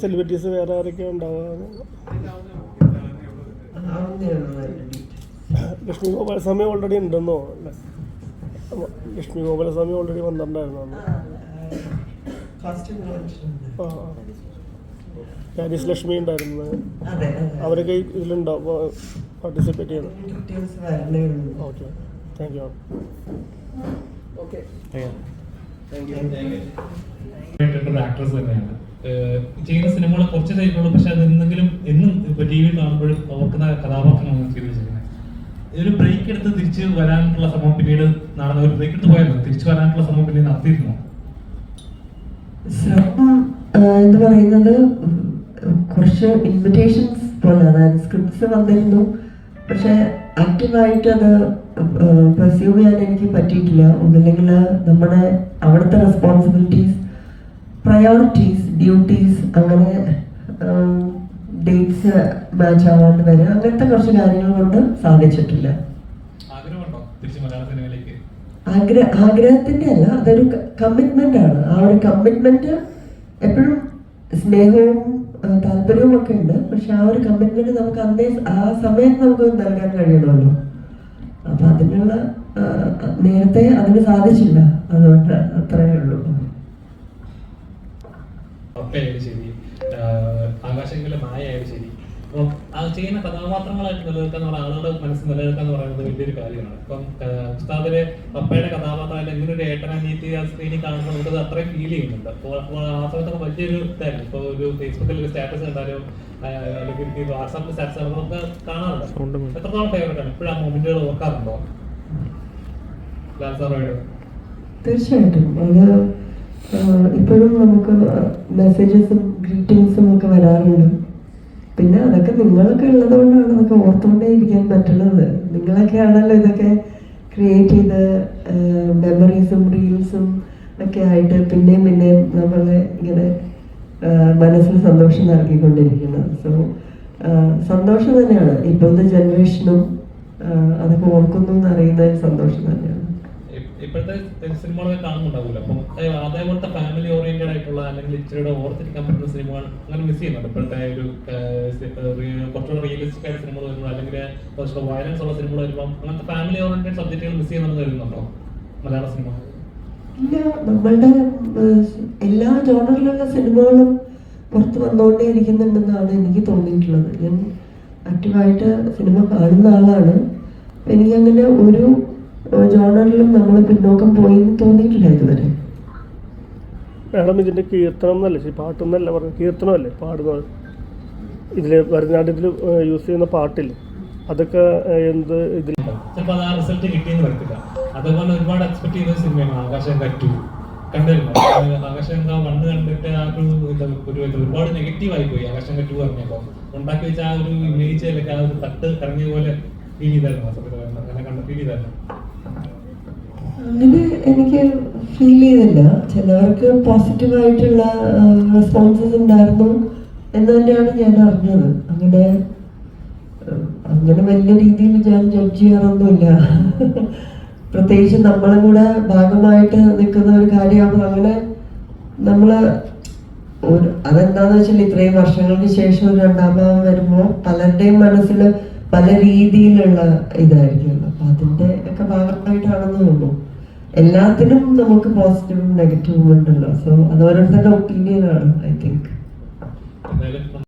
Celebrities വേറെ ആരൊക്കെ ഉണ്ടാവുക? ലക്ഷ്മി ഗോപാലസ്വാമി ഓൾറെഡി ഉണ്ടെന്നോ ലക്ഷ്മി ഗോപാലസ്വാമി ഓൾറെഡി വന്നിട്ടുണ്ടായിരുന്നു? ആ. പാരീസ് ലക്ഷ്മി ഉണ്ടായിരുന്നു. അതെ അവരൊക്കെ ഇതിലുണ്ടാവും പാർട്ടിസിപ്പേറ്റ് ചെയ്യുന്നത് ഡീറ്റെയിൽസ് വരണേ ഉള്ളൂ. ഓക്കെ താങ്ക് യു ആക്ട്രസ് തന്നെയാണ്. ചെയ്യുന്ന സിനിമകൾ കുറച്ച് ടൈപ്പുള്ളൂ പക്ഷെ അത് എന്തെങ്കിലും എന്നും ഇപ്പൊ ടി വിയിൽ കാണുമ്പോഴും ഓർക്കുന്ന കഥാപാത്രങ്ങളാണ് ചെയ്തു വെച്ചിരിക്കുന്നത് ഒരു ബ്രേക്ക് എടുത്ത് തിരിച്ച് വരാനുള്ള സംഭവം പിന്നീട് നടന്ന ഒരു ബ്രേക്ക് എടുത്ത് പോയാലോ? തിരിച്ചു വരാനുള്ള സംഭവം പിന്നീട് നടത്തിയിരുന്നു? ശ്രമം എന്ന് പറയുന്നത്? കുറച്ച് ഇൻവിറ്റേഷൻസ് പോലെ അതായത് സ്ക്രിപ്റ്റ്സ് വന്നിരുന്നു. പക്ഷെ ആക്റ്റീവായിട്ട് അത് പെർസ്യൂ ചെയ്യാൻ എനിക്ക് പറ്റിയിട്ടില്ല. ഒന്നില്ലെങ്കിൽ നമ്മുടെ അവിടുത്തെ റെസ്പോൺസിബിലിറ്റീസ് പ്രയോറിറ്റീസ് ഡ്യൂട്ടീസ് അങ്ങനെ ഡേറ്റ്സ് മാച്ച് ആവാണ്ട് വരിക അങ്ങനത്തെ കുറച്ച് കാര്യങ്ങൾ കൊണ്ട് സാധിച്ചിട്ടില്ല. ആഗ്രഹ ആഗ്രഹത്തിന്റെ അല്ല അതൊരു കമ്മിറ്റ്മെന്റ് ആണ്. ആ ഒരു കമ്മിറ്റ്മെന്റ് എപ്പോഴും സ്നേഹവും താല്പര്യവും ഒക്കെ ഉണ്ട്. പക്ഷെ ആ ഒരു കമ്മിറ്റ്മെന്റ് നമുക്ക് അന്നേ ആ സമയത്ത് നമുക്ക് നൽകാൻ കഴിയണമല്ലോ. അപ്പൊ അതിനുള്ള നേരത്തെ അതിന് സാധിച്ചില്ല. അതുകൊണ്ട് അത്രയേ ഉള്ളൂ. ആകാശങ്ങളിലെ ശരി. ആയാലും ശരി. അപ്പം അത് ചെയ്യുന്ന കഥാപാത്രങ്ങളായിട്ട് നിലനിൽക്കുക എന്ന് പറഞ്ഞാൽ ആളുകളുടെ മനസ്സിൽ നിലനിൽക്കുക എന്ന് പറയുന്നത് വലിയൊരു കാര്യമാണ്. ഇപ്പം ഉസ്താദിലെ പപ്പയുടെ കഥാപാത്രമായിട്ട് ഇങ്ങനെ ഒരു ഏട്ടനെ നീട്ടി ആ സ്ക്രീനിൽ കാണുമ്പോൾ നമുക്കത് അത്രയും ഫീൽ ചെയ്യുന്നുണ്ട്. അപ്പോൾ അപ്പോൾ ആ സമയത്തൊക്കെ വലിയൊരു ഇതായിരുന്നു. ഇപ്പോൾ ഒരു ഫേസ്ബുക്കിൽ ഒരു സ്റ്റാറ്റസ് കണ്ടാലോ അല്ലെങ്കിൽ വാട്സാപ്പിൽ സ്റ്റാറ്റസ് കാണുമ്പോൾ നമുക്ക് കാണാറുണ്ട്. എത്രത്തോളം ഫേവറേറ്റ് ആണ്? ഇപ്പോഴും ആ മൊമെന്റുകൾ ഓർക്കാറുണ്ടോ? ലാൽ തീർച്ചയായിട്ടും. അത് ഇപ്പോഴും നമുക്ക് മെസ്സേജസും ഗ്രീറ്റിംഗ്സും ഒക്കെ വരാറുണ്ട്. പിന്നെ അതൊക്കെ നിങ്ങൾക്ക് ഉള്ളത് കൊണ്ടാണ് അതൊക്കെ ഓർത്തുകൊണ്ടേ ഇരിക്കാൻ പറ്റുന്നത്. നിങ്ങളൊക്കെ ആണല്ലോ ഇതൊക്കെ ക്രിയേറ്റ് ചെയ്ത് മെമ്മറീസും റീൽസും ഒക്കെ ആയിട്ട് പിന്നെയും പിന്നെയും നമ്മളെ ഇങ്ങനെ മനസ്സിന് സന്തോഷം നൽകിക്കൊണ്ടിരിക്കുന്നത്. സോ സന്തോഷം തന്നെയാണ്. ഇപ്പോഴത്തെ ജനറേഷനും അതൊക്കെ ഓർക്കുന്നു എന്ന് അറിയുന്നതിൽ സന്തോഷം തന്നെയാണ്. ഇപ്പോഴത്തെ സിനിമകളൊക്കെ കാണുന്നുണ്ടാവില്ല അപ്പം അതേപോലത്തെ ഫാമിലി ഓറിയന്റഡ് ആയിട്ടുള്ള അല്ലെങ്കിൽ ഇച്ചിരിയുടെ ഓർത്തിരിക്കാൻ പറ്റുന്ന സിനിമകൾ അങ്ങനെ മിസ് ചെയ്യുന്നുണ്ട്. ഇപ്പോഴത്തെ ഒരു കുറച്ചുകൂടെ റിയലിസ്റ്റിക് ആയ സിനിമകൾ വരുമ്പോൾ അല്ലെങ്കിൽ കുറച്ചുകൂടെ വയലൻസ് ഉള്ള സിനിമകൾ വരുമ്പോൾ അങ്ങനത്തെ ഫാമിലി ഓറിയന്റഡ് സബ്ജക്റ്റുകൾ മിസ് ചെയ്യുന്നുണ്ടെന്ന് വരുന്നുണ്ടോ മലയാള സിനിമ ഇല്ല. നമ്മളുടെ എല്ലാ ജോണറിലുള്ള സിനിമകളും പുറത്ത് വന്നുകൊണ്ടേ ഇരിക്കുന്നുണ്ടെന്നാണ് എനിക്ക് തോന്നിയിട്ടുള്ളത്. ഞാൻ ആക്റ്റീവായിട്ട് സിനിമ കാണുന്ന ആളാണ്. എനിക്കങ്ങനെ ഒരു ജോണറിലും നമ്മൾ പിന്നോക്കം പോയി എന്ന് തോന്നിയിട്ടില്ല ഇതുവരെ. മാഡം ഇതിന്റെ കീർത്തനം എന്നല്ലേ? ശരി പാട്ടെന്നല്ല പറഞ്ഞു കീർത്തനമല്ലേ? പാടുന്നത് ഇതിൽ ഭരതനാട്യത്തിൽ യൂസ് ചെയ്യുന്ന പാട്ടില്ലേ? അതൊക്കെ എന്ത് ഇതിൽ ചിലപ്പോൾ അത് ആ റിസൾട്ട് കിട്ടിയെന്ന് വരത്തില്ല അതേപോലെ ഒരുപാട് എക്സ്പെക്ട് ചെയ്ത സിനിമയാണ് ആകാശം കറ്റു. കണ്ടിരുന്നു ആകാശം വണ്ണ് കണ്ടിട്ട് ആ ഒരു ഒരു ഒരുപാട് നെഗറ്റീവ് ആയി പോയി. ആകാശം കറ്റു പറഞ്ഞപ്പോൾ ഉണ്ടാക്കി വെച്ച ആ ഒരു ഇമേജ് അല്ലെങ്കിൽ ആ ഒരു തട്ട് കറങ്ങിയ പോലെ ഫീൽ ചെയ്തായിരുന്നു. അങ്ങനെ കണ്ട ഫീൽ ചെയ്തായിരുന്നു. അങ്ങനെ എനിക്ക് ഫീൽ ചെയ്തില്ല. ചിലവർക്ക് പോസിറ്റീവായിട്ടുള്ള റെസ്പോൺസസ് ഉണ്ടായിരുന്നു എന്ന് തന്നെയാണ് ഞാൻ അറിഞ്ഞത്. അങ്ങനെ അങ്ങനെ വലിയ രീതിയിൽ ഞാൻ ജഡ്ജ് ചെയ്യാറൊന്നുമില്ല. പ്രത്യേകിച്ച് നമ്മളും കൂടെ ഭാഗമായിട്ട് നിൽക്കുന്ന ഒരു കാര്യമാണ് അങ്ങനെ നമ്മൾ അതെന്താന്ന് വെച്ചാൽ ഇത്രയും വർഷങ്ങൾക്ക് ശേഷം രണ്ടാം ഭാഗം വരുമ്പോൾ പലരുടെയും മനസ്സിൽ പല രീതിയിലുള്ള ഇതായിരിക്കുമല്ലോ. അപ്പൊ അതിന്റെ ഒക്കെ ഭാഗമായിട്ടാണെന്ന് തോന്നുന്നു എല്ലാത്തിനും നമുക്ക് പോസിറ്റീവും നെഗറ്റീവും ഉണ്ടല്ലോ. സോ അത് ഓരോരുത്തരുടെ ഒപ്പീനിയൻ ആണ് ഐ തിങ്ക്